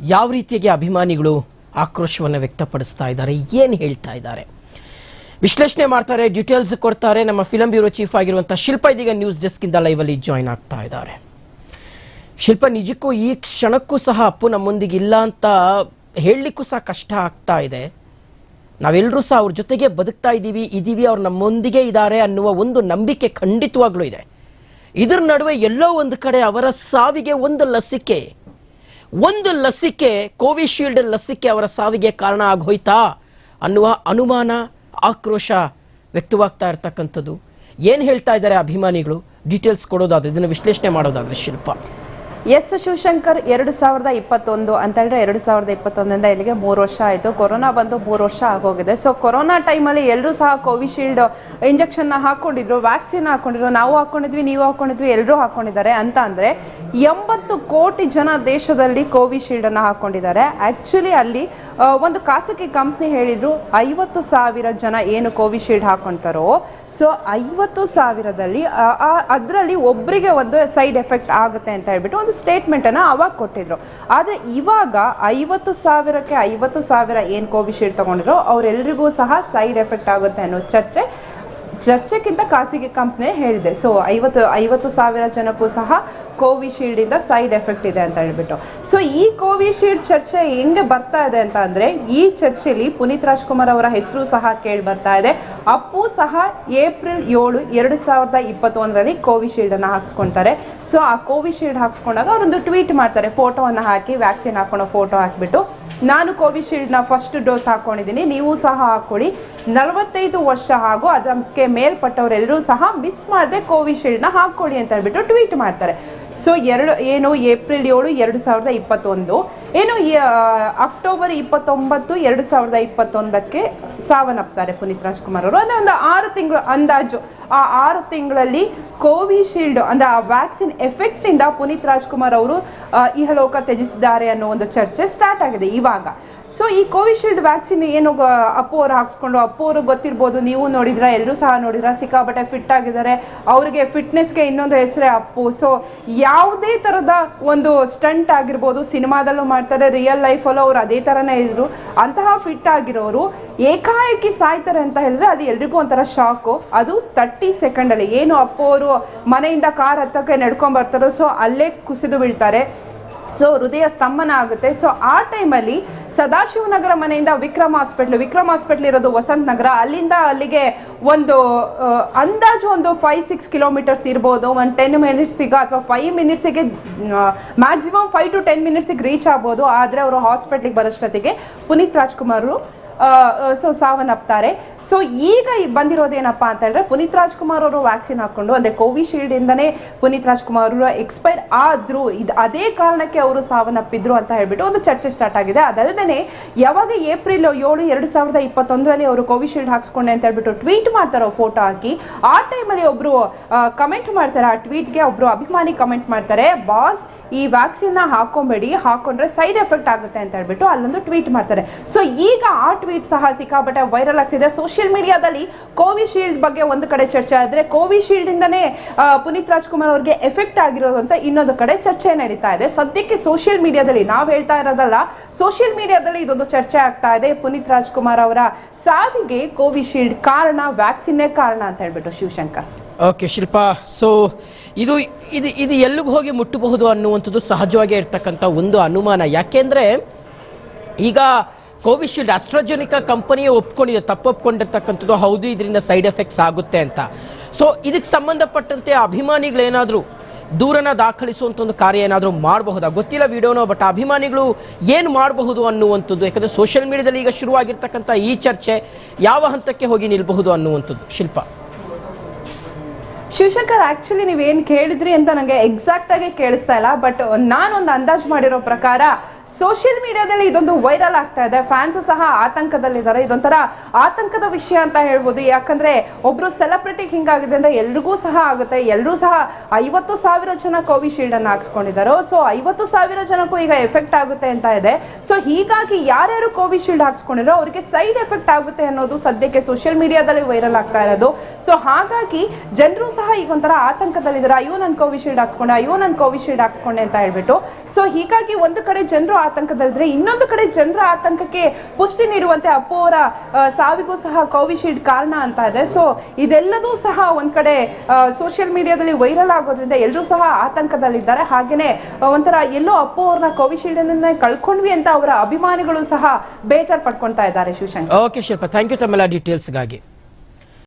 ಯಾವ ರೀತಿಯಾಗಿ ಅಭಿಮಾನಿಗಳು ಆಕ್ರೋಶವನ್ನು ವ್ಯಕ್ತಪಡಿಸ್ತಾ ಇದ್ದಾರೆ? ಏನು ಹೇಳ್ತಾ ಇದ್ದಾರೆ? ವಿಶ್ಲೇಷಣೆ ಮಾಡ್ತಾರೆ ಡೀಟೇಲ್ಸ್ ಕೊಡ್ತಾರೆ. ನಮ್ಮ ಫಿಲಂ ಬ್ಯೂರೋ ಚೀಫ್ ಆಗಿರುವಂಥ ಶಿಲ್ಪ ಇದೀಗ ನ್ಯೂಸ್ ಡೆಸ್ಕಿಂದ ಲೈವಲ್ಲಿ ಜಾಯ್ನ್ ಆಗ್ತಾ ಇದ್ದಾರೆ. ಶಿಲ್ಪ, ನಿಜಕ್ಕೂ ಈ ಕ್ಷಣಕ್ಕೂ ಸಹ ಅಪ್ಪು ನಮ್ಮೊಂದಿಗೆ ಇಲ್ಲ ಅಂತ ಹೇಳಲಿಕ್ಕೂ ಸಹ ಕಷ್ಟ ಆಗ್ತಾ ಇದೆ. ನಾವೆಲ್ಲರೂ ಸಹ ಅವ್ರ ಜೊತೆಗೆ ಬದುಕ್ತಾ ಇದ್ದೀವಿ ಇದ್ದೀವಿ ಅವ್ರು ನಮ್ಮೊಂದಿಗೆ ಇದ್ದಾರೆ ಅನ್ನುವ ಒಂದು ನಂಬಿಕೆ ಖಂಡಿತವಾಗ್ಲೂ ಇದೆ. ಇದರ ನಡುವೆ ಎಲ್ಲೋ ಒಂದು ಕಡೆ ಅವರ ಸಾವಿಗೆ ಒಂದು ಲಸಿಕೆ ಒಂದು ಲಸಿಕೆ, ಕೋವಿಶೀಲ್ಡ್ ಲಸಿಕೆ ಅವರ ಸಾವಿಗೆ ಕಾರಣ ಆಗೋಯ್ತಾ ಅನ್ನುವ ಅನುಮಾನ, ಆಕ್ರೋಶ ವ್ಯಕ್ತವಾಗ್ತಾ ಇರ್ತಕ್ಕಂಥದ್ದು. ಏನು ಹೇಳ್ತಾ ಇದ್ದಾರೆ ಅಭಿಮಾನಿಗಳು? ಡೀಟೇಲ್ಸ್ ಕೊಡೋದಾದ್ರೆ, ಇದನ್ನು ವಿಶ್ಲೇಷಣೆ ಮಾಡೋದಾದ್ರೆ ಶಿಲ್ಪ. ಎಸ್ ಶಿವಶಂಕರ್ ಎರಡು ಸಾವಿರದ ಇಪ್ಪತ್ತೊಂದು ಅಂತ ಹೇಳಿದ್ರೆ ಎರಡು ಸಾವಿರದ ಇಪ್ಪತ್ತೊಂದರಿಂದ ಇಲ್ಲಿಗೆ ಮೂರು ವರ್ಷ ಆಯಿತು. ಕೊರೋನಾ ಬಂದು ಮೂರು ವರ್ಷ ಆಗೋಗಿದೆ. ಸೊ ಕೊರೋನಾ ಟೈಮಲ್ಲಿ ಎಲ್ಲರೂ ಸಹ ಕೋವಿಶೀಲ್ಡ್ ಇಂಜೆಕ್ಷನ್ನ ಹಾಕೊಂಡಿದ್ರು ವ್ಯಾಕ್ಸಿನ್ ಹಾಕೊಂಡಿದ್ರು. ನಾವು ಹಾಕೊಂಡಿದ್ವಿ, ನೀವು ಹಾಕೊಂಡಿದ್ವಿ ಎಲ್ಲರೂ ಹಾಕೊಂಡಿದ್ದಾರೆ ಅಂತ ಅಂದರೆ ಎಂಬತ್ತು ಕೋಟಿ ಜನ ದೇಶದಲ್ಲಿ ಕೋವಿಶೀಲ್ಡನ್ನು ಹಾಕೊಂಡಿದ್ದಾರೆ. ಆ್ಯಕ್ಚುಲಿ ಅಲ್ಲಿ ಒಂದು ಖಾಸಗಿ ಕಂಪ್ನಿ ಹೇಳಿದ್ರು, ಐವತ್ತು ಸಾವಿರ ಜನ ಏನು ಕೋವಿಶೀಲ್ಡ್ ಹಾಕೊಳ್ತಾರೋ ಸೊ ಐವತ್ತು ಸಾವಿರದಲ್ಲಿ ಅದರಲ್ಲಿ ಒಬ್ಬರಿಗೆ ಒಂದು ಸೈಡ್ ಎಫೆಕ್ಟ್ ಆಗುತ್ತೆ ಅಂತ ಹೇಳ್ಬಿಟ್ಟು ಒಂದು ಸ್ಟೇಟ್ಮೆಂಟನ್ನು ಅವಾಗ ಕೊಟ್ಟಿದ್ರು. ಆದರೆ ಇವಾಗ ಐವತ್ತು ಸಾವಿರಕ್ಕೆ ಐವತ್ತು ಸಾವಿರ ಏನು ಕೋವಿಶೀಲ್ಡ್ ತಗೊಂಡಿರೋ ಅವರೆಲ್ಲರಿಗೂ ಸಹ ಸೈಡ್ ಎಫೆಕ್ಟ್ ಆಗುತ್ತೆ ಅನ್ನೋ ಚರ್ಚೆ ಚರ್ಚೆಗಿಂತ ಖಾಸಗಿ ಕಂಪ್ನಿ ಹೇಳಿದೆ. ಸೊ ಐವತ್ತು ಐವತ್ತು ಸಾವಿರ ಜನಕ್ಕೂ ಸಹ ಕೋವಿಶೀಲ್ಡ್ ಇಂದ ಸೈಡ್ ಎಫೆಕ್ಟ್ ಇದೆ ಅಂತ ಹೇಳ್ಬಿಟ್ಟು. ಸೊ ಈ ಕೋವಿಶೀಲ್ಡ್ ಚರ್ಚೆ ಹೆಂಗೆ ಬರ್ತಾ ಇದೆ ಅಂತ ಅಂದ್ರೆ, ಈ ಚರ್ಚೆಯಲ್ಲಿ ಪುನೀತ್ ರಾಜ್ಕುಮಾರ್ ಅವರ ಹೆಸರು ಸಹ ಕೇಳಿ ಬರ್ತಾ ಇದೆ. ಅಪ್ಪು ಸಹ ಏಪ್ರಿಲ್ ಏಳು, ಎರಡು ಸಾವಿರದ ಇಪ್ಪತ್ತೊಂದರಲ್ಲಿ ಕೋವಿಶೀಲ್ಡ್ ಅನ್ನ ಹಾಕ್ಸ್ಕೊಂತಾರೆ. ಸೊ ಆ ಕೋವಿಶೀಲ್ಡ್ ಹಾಕ್ಸ್ಕೊಂಡಾಗ ಅವರೊಂದು ಟ್ವೀಟ್ ಮಾಡ್ತಾರೆ ಫೋಟೋವನ್ನು ಹಾಕಿ ವ್ಯಾಕ್ಸಿನ್ ಹಾಕೊಂಡು ಫೋಟೋ ಹಾಕಿಬಿಟ್ಟು. ನಾನು ಕೋವಿಶೀಲ್ಡ್ನ ಫಸ್ಟ್ ಡೋಸ್ ಹಾಕೊಂಡಿದ್ದೀನಿ ನೀವು ಸಹ ಹಾಕೊಳ್ಳಿ ನಲವತ್ತೈದು ವರ್ಷ ಹಾಗೂ ಅದಕ್ಕೆ ಮೇಲ್ಪಟ್ಟವರೆಲ್ಲರೂ ಸಹ ಮಿಸ್ ಮಾಡದೆ ಕೋವಿಶೀಲ್ಡ್ನ ಹಾಕೊಳ್ಳಿ ಅಂತ ಹೇಳ್ಬಿಟ್ಟು ಟ್ವೀಟ್ ಮಾಡ್ತಾರೆ. ಸೊ ಎರಡು, ಏನು, ಏಪ್ರಿಲ್ ಏಳು, ಎರಡು ಸಾವಿರದ ಇಪ್ಪತ್ತೊಂದು. ಏನು ಅಕ್ಟೋಬರ್ ಇಪ್ಪತ್ತೊಂಬತ್ತು, ಎರಡು ಸಾವಿರದ ಇಪ್ಪತ್ತೊಂದಕ್ಕೆ ಸಾವನ್ನಪ್ತಾರೆ ಪುನೀತ್ ರಾಜ್ಕುಮಾರ್ ಅವರು. ಅಂದರೆ ಒಂದು ಆರು ತಿಂಗಳು ಅಂದಾಜು. ಆ ಆರು ತಿಂಗಳಲ್ಲಿ ಕೋವಿಶೀಲ್ಡ್, ಅಂದರೆ ಆ ವ್ಯಾಕ್ಸಿನ್ ಎಫೆಕ್ಟಿಂದ ಪುನೀತ್ ರಾಜ್ಕುಮಾರ್ ಅವರು ಇಹಲೋಕ ತ್ಯಜಿಸಿದ್ದಾರೆ ಅನ್ನೋ ಒಂದು ಚರ್ಚೆ ಸ್ಟಾರ್ಟ್ ಆಗಿದೆ ಇವಾಗ. ಸೊ ಈ ಕೋವಿಶೀಲ್ಡ್ ವ್ಯಾಕ್ಸಿನ್ ಏನು ಅಪ್ಪು ಅವ್ರು ಹಾಕ್ಸ್ಕೊಂಡು, ಅಪ್ಪು ಅವರು ಗೊತ್ತಿರ್ಬೋದು, ನೀವು ನೋಡಿದ್ರ ಎಲ್ಲರೂ ಸಹ ನೋಡಿದ್ರ, ಸಿಕ್ಕಾಪಟ್ಟೆ ಫಿಟ್ ಆಗಿದ್ದಾರೆ. ಅವ್ರಿಗೆ ಫಿಟ್ನೆಸ್ಗೆ ಇನ್ನೊಂದು ಹೆಸರೇ ಅಪ್ಪು. ಸೊ ಯಾವುದೇ ಥರದ ಒಂದು ಸ್ಟಂಟ್ ಆಗಿರ್ಬೋದು, ಸಿನಿಮಾದಲ್ಲೂ ಮಾಡ್ತಾರೆ ರಿಯಲ್ ಲೈಫಲ್ಲೂ ಅವ್ರು ಅದೇ ಥರನೇ ಇದ್ರು. ಅಂತಹ ಫಿಟ್ ಆಗಿರೋರು ಏಕಾಏಕಿ ಸಾಯ್ತಾರೆ ಅಂತ ಹೇಳಿದ್ರೆ ಅದು ಎಲ್ರಿಗೂ ಒಂಥರ ಶಾಕು ಅದು ತರ್ಟಿ ಸೆಕೆಂಡಲ್ಲಿ ಏನು ಅಪ್ಪು ಅವರು ಮನೆಯಿಂದ ಕಾರ್ ಹತ್ತಕ್ಕೆ ನಡ್ಕೊಂಡ್ ಬರ್ತಾರೋ ಸೊ ಅಲ್ಲೇ ಕುಸಿದು ಬೀಳ್ತಾರೆ. ಸೊ ಹೃದಯ ಸ್ತಂಭನ ಆಗುತ್ತೆ. ಸೊ ಆ ಟೈಮಲ್ಲಿ ಸದಾಶಿವನಗರ ಮನೆಯಿಂದ ವಿಕ್ರಮ್ ಹಾಸ್ಪಿಟ್ಲ್. ವಿಕ್ರಮ್ ಹಾಸ್ಪಿಟ್ಲ್ ಇರೋದು ವಸಂತ ನಗರ. ಅಲ್ಲಿಂದ ಅಲ್ಲಿಗೆ ಒಂದು ಅಂದಾಜು ಒಂದು ಫೈವ್ ಸಿಕ್ಸ್ ಕಿಲೋಮೀಟರ್ಸ್ ಇರ್ಬೋದು. ಒಂದು ಟೆನ್ ಮಿನಿಟ್ಸಿಗೆ ಅಥವಾ ಫೈವ್ ಮಿನಿಟ್ಸಿಗೆ ಮ್ಯಾಕ್ಸಿಮಮ್ ಫೈವ್ ಟು ಟೆನ್ ಮಿನಿಟ್ಸಿಗೆ ರೀಚ್ ಆಗ್ಬೋದು. ಆದರೆ ಅವರು ಹಾಸ್ಪಿಟ್ಲಿಗೆ ಬರೋಷ್ಟೊತ್ತಿಗೆ ಪುನೀತ್ ರಾಜ್ಕುಮಾರ್ ಸೊ ಸಾವನ್ನಪ್ತಾರೆ. ಸೊ ಈಗ ಬಂದಿರೋದೇನಪ್ಪ ಅಂತ ಹೇಳಿದ್ರೆ ಪುನೀತ್ ರಾಜ್ಕುಮಾರ್ ಅವರು ವ್ಯಾಕ್ಸಿನ್ ಹಾಕೊಂಡು ಅಂದ್ರೆ ಕೋವಿಶೀಲ್ಡ್ ಇಂದನೇ ಪುನೀತ್ ರಾಜ್ಕುಮಾರ್ ಅವರು ಎಕ್ಸ್ಪೈರ್ ಆದ್ರು ಇದು ಅದೇ ಕಾರಣಕ್ಕೆ ಅವರು ಸಾವನ್ನಪ್ಪಿದ್ರು ಅಂತ ಹೇಳ್ಬಿಟ್ಟು ಒಂದು ಚರ್ಚೆ ಸ್ಟಾರ್ಟ್ ಆಗಿದೆ. ಅದಲ್ಲದೆ ಯಾವಾಗ ಏಪ್ರಿಲ್ ಏಳು, ಎರಡು ಸಾವಿರದ ಇಪ್ಪತ್ತೊಂದರಲ್ಲಿ ಅವರು ಕೋವಿಶೀಲ್ಡ್ ಹಾಕ್ಸ್ಕೊಂಡೆ ಅಂತ ಹೇಳ್ಬಿಟ್ಟು ಟ್ವೀಟ್ ಮಾಡ್ತಾರೋ ಫೋಟೋ ಹಾಕಿ, ಆ ಟೈಮಲ್ಲಿ ಒಬ್ರು ಕಮೆಂಟ್ ಮಾಡ್ತಾರೆ. ಆ ಟ್ವೀಟ್ಗೆ ಒಬ್ರು ಅಭಿಮಾನಿ ಕಮೆಂಟ್ ಮಾಡ್ತಾರೆ, ಬಾಸ್, ಈ ವ್ಯಾಕ್ಸಿನ್ ಹಾಕೊಂಬೇಡಿ ಹಾಕೊಂಡ್ರೆ ಸೈಡ್ ಎಫೆಕ್ಟ್ ಆಗುತ್ತೆ ಅಂತ ಹೇಳ್ಬಿಟ್ಟು ಅಲ್ಲೊಂದು ಟ್ವೀಟ್ ಮಾಡ್ತಾರೆ. ಸೊ ಈಗ ಆ ಟ್ವೀಟ್ ಸಹ ಸಿಕ್ಕಾಪಟ್ಟೆ ವೈರಲ್ ಆಗ್ತಿದೆ. ಸೋಷಿಯಲ್ ಮೀಡಿಯಾದಲ್ಲಿ ಕೋವಿಶೀಲ್ಡ್ ಬಗ್ಗೆ ಒಂದು ಕಡೆ ಚರ್ಚೆ ಆದರೆ ಕೋವಿಶೀಲ್ಡ್ ಇಂದನೇ ಪುನೀತ್ ರಾಜ್ಕುಮಾರ್ ಅವ್ರಿಗೆ ಎಫೆಕ್ಟ್ ಆಗಿರೋದು ಅಂತ ಇನ್ನೊಂದು ಕಡೆ ಚರ್ಚೆ ನಡೀತಾ ಇದೆ. ಸದ್ಯಕ್ಕೆ ಸೋಷಿಯಲ್ ಮೀಡಿಯಾದಲ್ಲಿ ನಾವು ಹೇಳ್ತಾ ಇರೋದಲ್ಲ ಸೋಷಿಯಲ್ ಮೀಡಿಯಾದಲ್ಲಿ ಇದೊಂದು ಚರ್ಚೆ ಆಗ್ತಾ ಇದೆ. ಪುನೀತ್ ರಾಜ್ಕುಮಾರ್ ಅವರ ಸಾವಿಗೆ ಕೋವಿಶೀಲ್ಡ್ ಕಾರಣ ವ್ಯಾಕ್ಸಿನ್ನೇ ಕಾರಣ ಅಂತ ಹೇಳ್ಬಿಟ್ಟು ಶಿವಶಂಕರ್. ಓಕೆ ಶಿಲ್ಪಾ ಸೊ ಇದು ಇದು ಇದು ಎಲ್ಲಿಗೆ ಹೋಗಿ ಮುಟ್ಟಬಹುದು ಅನ್ನುವಂಥದ್ದು ಸಹಜವಾಗಿ ಇರ್ತಕ್ಕಂಥ ಒಂದು ಅನುಮಾನ. ಯಾಕೆಂದರೆ ಈಗ ಕೋವಿಶೀಲ್ಡ್ ಆಸ್ಟ್ರಾಜೆನಿಕಾ ಕಂಪನಿಯೇ ಒಪ್ಕೊಂಡಿದೆ ತಪ್ಪು ಒಪ್ಕೊಂಡಿರ್ತಕ್ಕಂಥದ್ದು ಹೌದು, ಇದರಿಂದ ಸೈಡ್ ಎಫೆಕ್ಟ್ಸ್ ಆಗುತ್ತೆ ಅಂತ. ಸೊ ಇದಕ್ಕೆ ಸಂಬಂಧಪಟ್ಟಂತೆ ಅಭಿಮಾನಿಗಳೇನಾದರೂ ದೂರನ ದಾಖಲಿಸುವಂಥ ಒಂದು ಕಾರ್ಯ ಏನಾದರೂ ಮಾಡಬಹುದಾ? ಗೊತ್ತಿಲ್ಲ ವಿಡಿಯೋನೋ ಬಟ್ ಅಭಿಮಾನಿಗಳು ಏನು ಮಾಡಬಹುದು ಅನ್ನುವಂಥದ್ದು, ಯಾಕಂದರೆ ಸೋಷಿಯಲ್ ಮೀಡಿಯಾದಲ್ಲಿ ಈಗ ಶುರುವಾಗಿರ್ತಕ್ಕಂಥ ಈ ಚರ್ಚೆ ಯಾವ ಹಂತಕ್ಕೆ ಹೋಗಿ ನಿಲ್ಲಬಹುದು ಅನ್ನುವಂಥದ್ದು. ಶಿಲ್ಪ. ಶಿವಶಂಕರ್ ಆಕ್ಚುಲಿ ನೀವೇನು ಕೇಳಿದ್ರಿ ಅಂತ ನನಗೆ ಎಕ್ಸಾಕ್ಟ್ ಆಗಿ ಕೇಳಿಸ್ತಾ ಇಲ್ಲ ಬಟ್ ನಾನೊಂದು ಅಂದಾಜು ಮಾಡಿರೋ ಪ್ರಕಾರ ಸೋಷಿಯಲ್ ಮೀಡಿಯಾದಲ್ಲಿ ಇದೊಂದು ವೈರಲ್ ಆಗ್ತಾ ಇದೆ. ಫ್ಯಾನ್ಸ್ ಸಹ ಆತಂಕದಲ್ಲಿದ್ದಾರೆ. ಇದೊಂಥರ ಆತಂಕದ ವಿಷಯ ಅಂತ ಹೇಳ್ಬೋದು. ಯಾಕಂದ್ರೆ ಒಬ್ರು ಸೆಲೆಬ್ರಿಟಿಗೆ ಹಿಂಗಾಗಿದೆ ಅಂದ್ರೆ ಎಲ್ರಿಗೂ ಸಹ ಆಗುತ್ತೆ. ಎಲ್ಲರೂ ಸಹ ಐವತ್ತು ಸಾವಿರ ಜನ ಕೋವಿಶೀಲ್ಡ್ ಅನ್ನು ಹಾಕ್ಸ್ಕೊಂಡಿದ್ದಾರೆ. ಸೊ ಐವತ್ತು ಸಾವಿರ ಜನಕ್ಕೂ ಈಗ ಎಫೆಕ್ಟ್ ಆಗುತ್ತೆ ಅಂತ ಇದೆ. ಸೊ ಹೀಗಾಗಿ ಯಾರ್ಯಾರು ಕೋವಿಶೀಲ್ಡ್ ಹಾಕ್ಸ್ಕೊಂಡಿರೋ ಅವರಿಗೆ ಸೈಡ್ ಎಫೆಕ್ಟ್ ಆಗುತ್ತೆ ಅನ್ನೋದು ಸದ್ಯಕ್ಕೆ ಸೋಷಿಯಲ್ ಮೀಡಿಯಾದಲ್ಲಿ ವೈರಲ್ ಆಗ್ತಾ ಇರೋದು. ಸೊ ಹಾಗಾಗಿ ಜನರು ಸಹ ಈಗ ಒಂಥರ ಆತಂಕದಲ್ಲಿದ್ದಾರೆ. ಅಯ್ಯೋ, ನಾನು ಕೋವಿಶೀಲ್ಡ್ ಹಾಕ್ಸ್ಕೊಂಡೆ, ಅಯ್ಯೋ, ನಾನು ಕೋವಿಶೀಲ್ಡ್ ಹಾಕ್ಸ್ಕೊಂಡೆ ಅಂತ ಹೇಳ್ಬಿಟ್ಟು. ಸೊ ಹೀಗಾಗಿ ಒಂದು ಕಡೆ ಜನರು ಆತಂಕದಲ್ಲಿದ್ರೆ ಇನ್ನೊಂದು ಕಡೆ ಜನರ ಆತಂಕಕ್ಕೆ ಪುಷ್ಟಿ ನೀಡುವಂತೆ ಅಪ್ಪು ಅವರ ಸಾವಿಗೂ ಸಹ ಕೋವಿಶೀಲ್ಡ್ ಕಾರಣ ಅಂತ ಇದೆ. ಸೊ ಇದೆಲ್ಲದೂ ಸಹ ಒಂದ್ ಕಡೆ ಸೋಷಿಯಲ್ ಮೀಡಿಯಾದಲ್ಲಿ ವೈರಲ್ ಆಗೋದ್ರಿಂದ ಎಲ್ಲರೂ ಸಹ ಆತಂಕದಲ್ಲಿದ್ದಾರೆ. ಹಾಗೇನೆ ಒಂಥರ ಎಲ್ಲೋ ಅಪ್ಪು ಅವ್ರನ್ನ ಕೋವಿಶೀಲ್ಡ್ ಕಳ್ಕೊಂಡ್ವಿ ಅಂತ ಅವರ ಅಭಿಮಾನಿಗಳು ಸಹ ಬೇಜಾರ್ ಪಡ್ಕೊಳ್ತಾ ಇದ್ದಾರೆ Shivashankar. Okay Shilpa thank you ತಮ್ಮೆಲ್ಲ ಡೀಟೇಲ್ಸ್ಗಾಗಿ